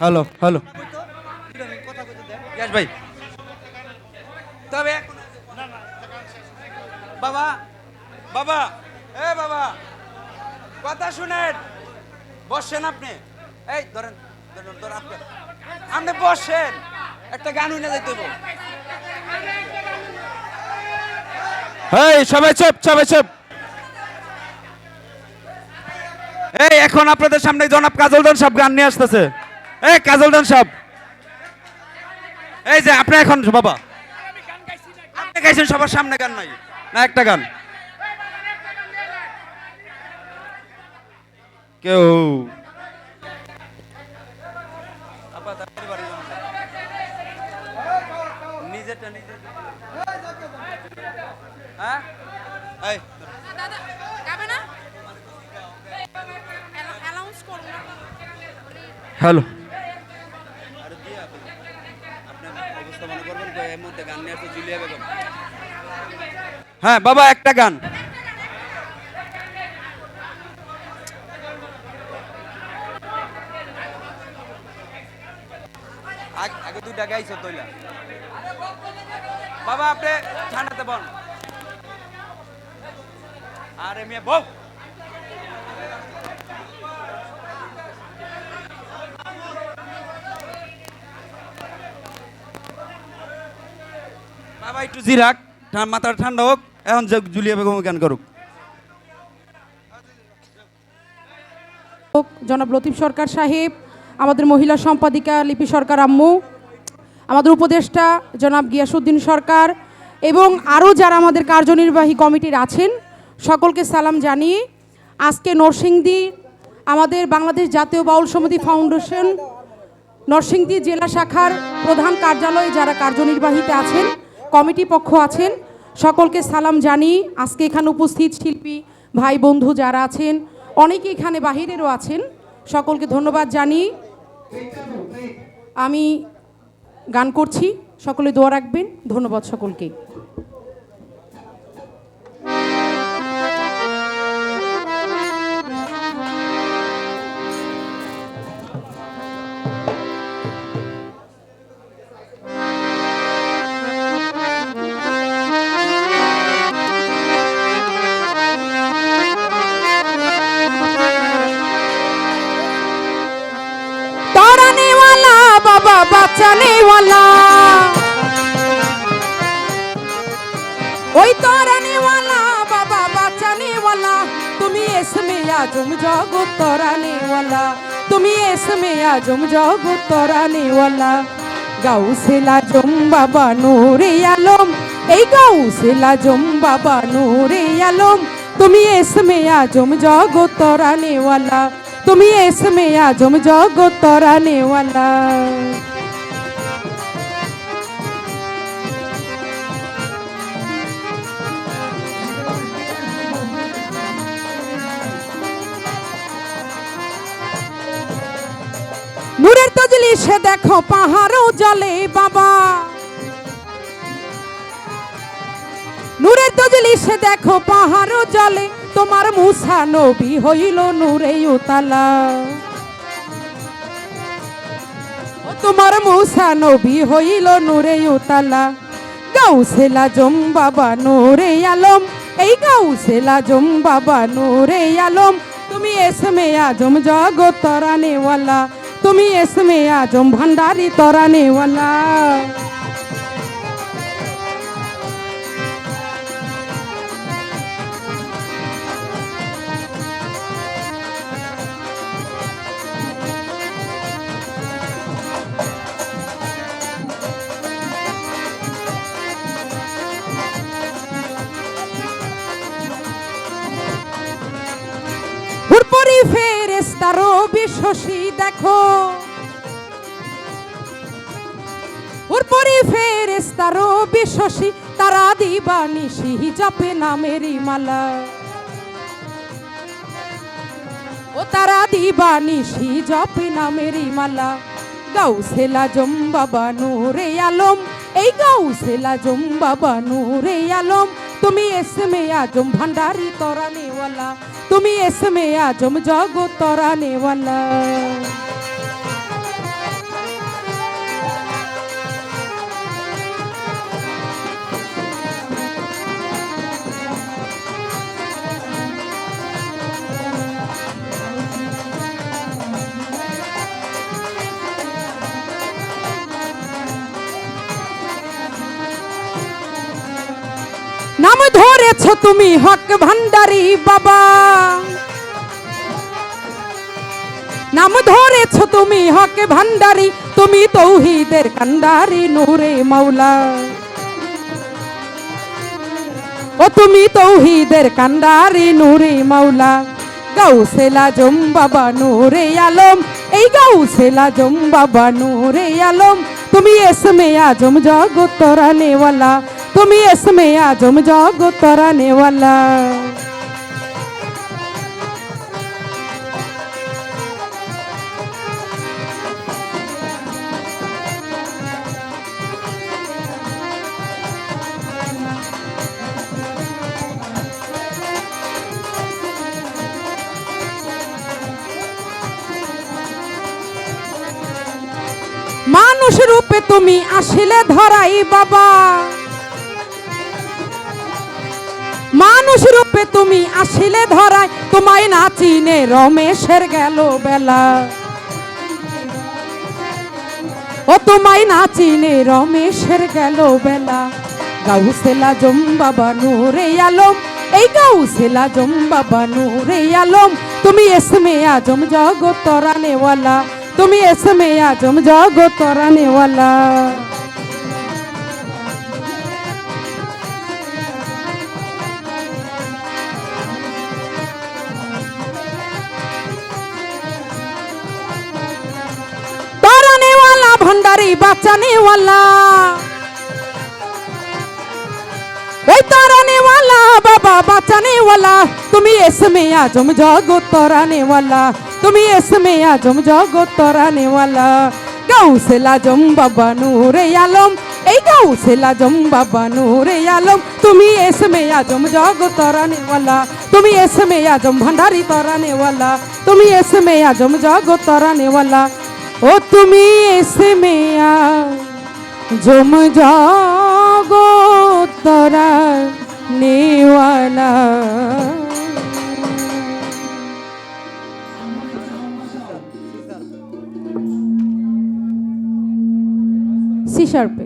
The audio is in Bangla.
Hello hello. ভাই। তবে বাবা বাবা এ বাবা কথা শুনেন। বসেন আপনি। এই ধরেন ধরেন ধরেন আপনি। আপনি বসেন। একটা গান হইনা যাইতে। এই সবাই চুপ সবাই চুপ। এই এখন আপনাদের সামনে জনাব কাজল দান সব গান নিয়ে আসতেছে। এই কাজল দান সব এই যে আপনি এখন বাবা। আপনি গাইছেন সবার সামনে গান নাই। না একটা গান। কেউ। নিজেরটা নিজের হ্যাঁ? হ্যালো আরে দিয়া আপনি অবস্থা মনে করবেন যে এর মধ্যে গান নিয়ে আসছে জুলিয়া বেগম হ্যাঁ বাবা, একটা গান। আগ- দুইটা গাইছো তৈলা। বাবা, আপনি ঠান্ডাতে বল। আরে মেয়ে, বউ। বাবা, একটু জিরাক মাথাটা ঠান্ডা হোক। এখন যে জুলিয়া বেগম গান করুক। জনাব লতিফ সরকার সাহেব, আমাদের মহিলা সম্পাদিকা লিপি সরকার আম্মু, আমাদের উপদেষ্টা জনাব গিয়াসুদ্দিন সরকার এবং আরও যারা আমাদের কার্যনির্বাহী কমিটির আছেন, সকলকে সালাম জানিয়ে আজকে নরসিংদী আমাদের বাংলাদেশ জাতীয় বাউল সমিতি ফাউন্ডেশন, নরসিংদী জেলা শাখার প্রধান কার্যালয়ে যারা কার্যনির্বাহীতে আছেন, কমিটি পক্ষ আছেন সকলকে সালাম জানি আজকে এখানে উপস্থিত শিল্পী ভাই বন্ধু যারা আছেন, অনেকে এখানে বাহিরেরও আছেন, সকলকে ধন্যবাদ জানি আমি গান করছি। সকলে দোয়া রাখবেন। ধন্যবাদ সকলকে। রানীওয়ালা। ওই তো রানীওয়ালা, বাবা বাঁচানিওয়ালা। তুমি এসমে আজম জগত রানীওয়ালা। তুমি এসমে আজম জগত রানীওয়ালা। গাউসেলা জম বাবা নূরে আলম। এই গাউসেলা জম বাবা নূরে আলম। তুমি এসমে আজম জগত রানীওয়ালা। তুমি এসমে আজম জগত রানীওয়ালা। वाला নূরের সে দেখো পাহাড়ও জলে, বাবা। নূরের তজলি সে দেখো পাহাড়ও জলে, তোমার মুসা নবী হইল নূরে উতালা। তোমার মুসা নবী হইল নূরে উতালা। গাউসেলা জম বাবা নূরে আলম, এই গাউসেলা জম বাবা নূরে আলম, তুমি এসমে আজম জগৎ তরানেওয়ালা তুমি এসমে আজম ভান্ডারি তরানেওয়ালা হুরপরি ফেরেস্তারো বিশ্বসী, দেখো। হুরপরি ফেরেস্তারো বিশ্বসী, তারা দিবা দিবানিসি জপে নামেরি মালা। ও তারা দিবানিসি জপে নামেরি মালা। গাউসেলা জম বাবা নূরে আলম, এই গাউসেলা জম বাবা নূরে আলম তুমি এসমে আজম ভান্ডারি তরানেওয়ালা তুমি এসমে আজম জগৎ তরানেওয়ালা। ধরেছ তুমি হক ভান্ডারি বাবা। নাম ধরেছ তুমি হক ভান্ডারি তুমি তৌহিদের কান্ডারি নূরে মাওলা। ও তুমি তৌহিদের কান্ডারি নূরে মাওলা। গাউসেলা জম বাবা নূরে আলম, এই গাউসেলা জম বাবা নূরে আলম। তুমি এসমে আজম জগত তরানেওয়ালা তুমি এসমে আজম জগত তরানেওয়ালা মানুষ রূপে তুমি আসিলে ধরাই বাবা। মানুষ রূপে তুমি আসিলে ধরাই তোমায় না চিনে রমেশের গেল বেলা। ও তোমায় না চিনে রমেশের গেল বেলা। গাউসেলা জম বাবা নূরে আলম, এই গাউসেলা জম বাবা নূরে আলম, তুমি এসমে আজম জগত তরানেওয়ালা তুমি এসমে আজম জগত তরানেওয়ালা ভণ্ডারি বাঁচানেওয়ালা ওই তরানেওয়ালা বাবা বাঁচানেওয়ালা তুমি এসমে আজম জগত তরানেওয়ালা তুমি এসমে আজম জগত তরানেওয়ালা গাউসেলা জম বাবা নূরে আলম এই গাউসেলা জম বাবা নূরে আলম তুমি এসমে আজম জগত তরানেওয়ালা তুমি এসমে আজম ভণ্ডারি তরানেওয়ালা তুমি এসমে আজম জগত তরানেওয়ালা ও তুমি এসে মেয়া জম আজম জগত তরানেওয়ালা সি শার্পে।